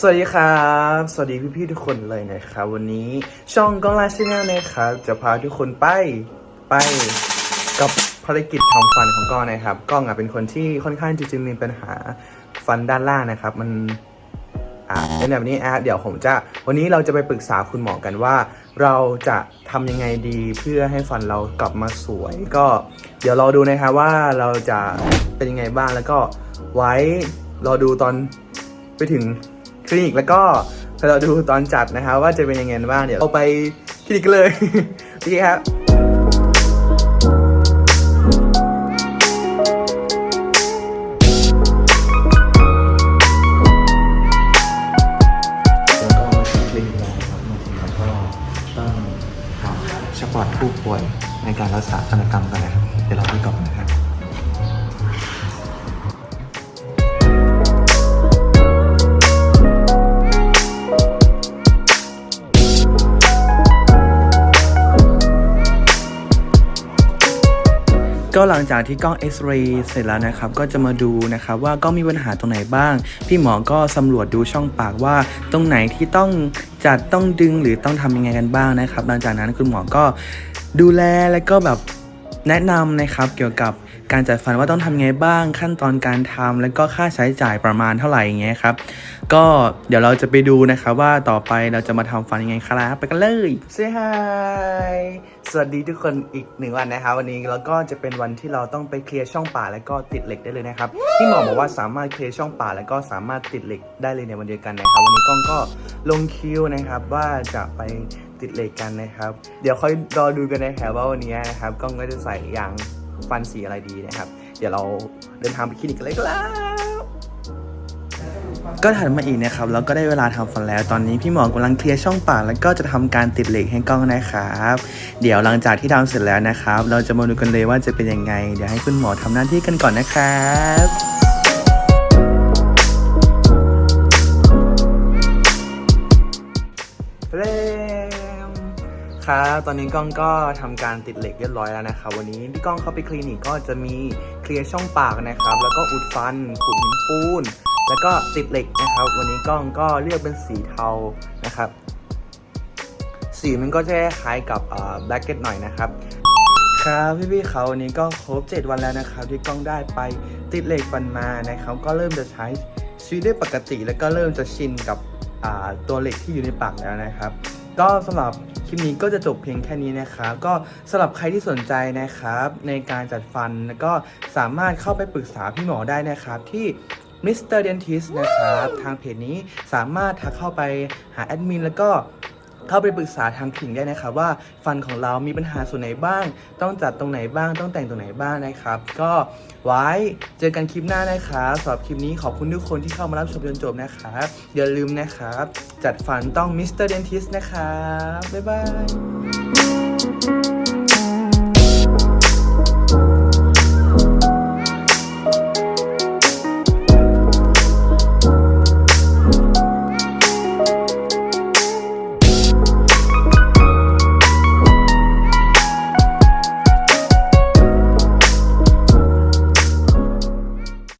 สวัสดีครับ สวัสดีพี่ๆทุกคนเลยนะครับ วันนี้ช่องกล้องไลน์ชแนลนะครับ จะพาทุกคนไปไปกับภารกิจทำฟันของก้องนะครับก้องอะเป็นคนที่ค่อนข้างจริงๆมีปัญหาฟันด้านล่างนะครับ มันอ่าเป็นแบบนี้อะเดี๋ยวผมจะ วันนี้เราจะไปปรึกษาคุณหมอกันว่า เราจะทำยังไงดีเพื่อให้ฟันเรากลับมาสวย ก็ เดี๋ยวราดูนะครับว่าเราจะเป็นยังไงบ้างแล้วก็ไว้รอดูตอนไปถึง คลินิกแล้วก็เราดูตอนจัดนะครับว่าจะเป็นยังไงบ้างเดี๋ยวเราไปคลินิกกันเลยโอเคครับแล้วก็มาถึงคลินิกแล้วนะครับมาถึงแล้วก็ต้องทำสปอร์ตผู้ป่วยในการรักษาศัลยกรรมกันนะครับ เดี๋ยวเราไปก่อนนะครับ ก็หลังจากที่กล้องเอ็กซเรย์เสร็จแล้วนะครับ ก็จะมาดูนะครับว่ากล้องมีปัญหาตรงไหนบ้าง พี่หมอก็สำรวจดูช่องปากว่า ตรงไหนที่ต้องจัดต้องดึงหรือต้องทำยังไงกันบ้างนะครับ หลังจากนั้นคุณหมอก็ดูแลแล้วก็แบบแนะนำนะครับเกี่ยวกับ การจัดฟันว่าต้องทำไงบ้างขั้นตอนการทำแล้วก็ค่าใช้จ่ายประมาณเท่าไหร่อย่างเงี้ยครับก็เดี๋ยวเราจะไปดูนะครับว่าต่อไปเราจะมาทำฟันยังไงครับไปกันเลยเซฮายสวัสดีทุกคนอีกหนึ่งวันนะครับวันนี้แล้วก็จะเป็นวันที่เราต้องไปเคลียร์ช่องป่ากแล้วก็ติดเหล็กได้เลยนะครับที่หมอบอกว่าสามารถเคลียร์ช่องป่ากแล้วก็สามารถติดเหล็กได้เลยในวันเดียวกันนะครับวันนี้กล้องก็ลงคิวนะครับว่าจะไปติดเหล็กกันนะครับ เดี๋ยวค่อยรอดูกันนะครับว่าวันนี้นะครับกล้องก็จะใส่ยาง ฟันสีอะไรดีนะครับ เดี๋ยวเราเดินทางไปคลินิกกันเลยครับก็ถัดมาอีกนะครับแล้วก็ได้เวลาทำฟันแล้วตอนนี้พี่หมอกำลังเคลียร์ช่องปากแล้วก็จะทำการติดเหล็กให้กล้องนะครับ เดี๋ยวหลังจากที่ทำเสร็จแล้วนะครับ เราจะมาดูกันเลยว่าจะเป็นยังไง เดี๋ยวให้คุณหมอทำหน้าที่กันก่อนนะครับ ครับ ตอนนี้ก้องก็ทำการติดเหล็กเรียบร้อยแล้วนะครับ วันนี้พี่ก้องเข้าไปคลินิกก็จะมีเคลียร์ช่องปากนะครับ แล้วก็อุดฟันขุดหินปูน แล้วก็ติดเหล็กนะครับ วันนี้ก้องก็เลือกเป็นสีเทานะครับ สีมันก็จะคล้ายกับแบล็กเก็ตหน่อยนะครับ ครับพี่ๆเขาวันนี้ก็ครบ 7 วันแล้วนะครับ ที่ก้องได้ไปติดเหล็กฟันมานะครับ ก็เริ่มจะใช้ชีวิตได้ปกติ แล้วก็เริ่มจะชินกับตัวเหล็กที่อยู่ในปากแล้วนะครับ ก็สำหรับ คลิปนี้ก็จะจบเพียงแค่นี้นะครับ ก็สำหรับใครที่สนใจนะครับ ในการจัดฟันแล้วก็สามารถเข้าไปปรึกษาพี่หมอได้นะครับที่ Mr. Dentist นะครับ ทางเพจนี้สามารถทักเข้าไปหาแอดมินแล้วก็ เข้าไปปรึกษาทางคลินิกได้นะครับว่าฟันของเรามีปัญหาส่วนไหนบ้าง ต้องจัดตรงไหนบ้าง ต้องแต่งตรงไหนบ้างนะครับ ก็ไว้เจอกันคลิปหน้านะครับสำหรับคลิปนี้ขอบคุณทุกคนที่เข้ามารับชมจนจบนะครับ อย่าลืมนะครับ จัดฟันต้องมิสเตอร์ดันะครับ บ๊ายบาย